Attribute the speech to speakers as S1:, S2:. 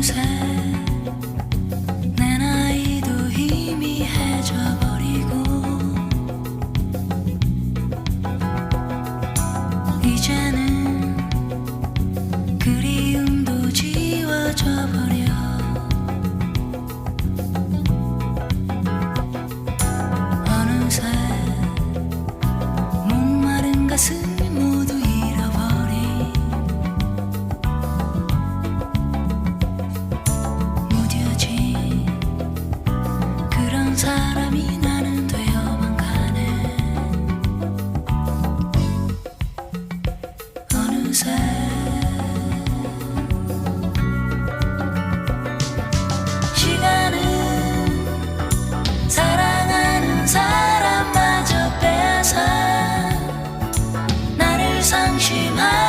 S1: 스무살내 나이도 희미해져 버리고 이제는 그리움도 지워져 버려. 어느새 목마른 가슴 사람이 나는 되어만 가네. 어느새. 시간은 사랑하는 사람마저 뺏어 나를 상심하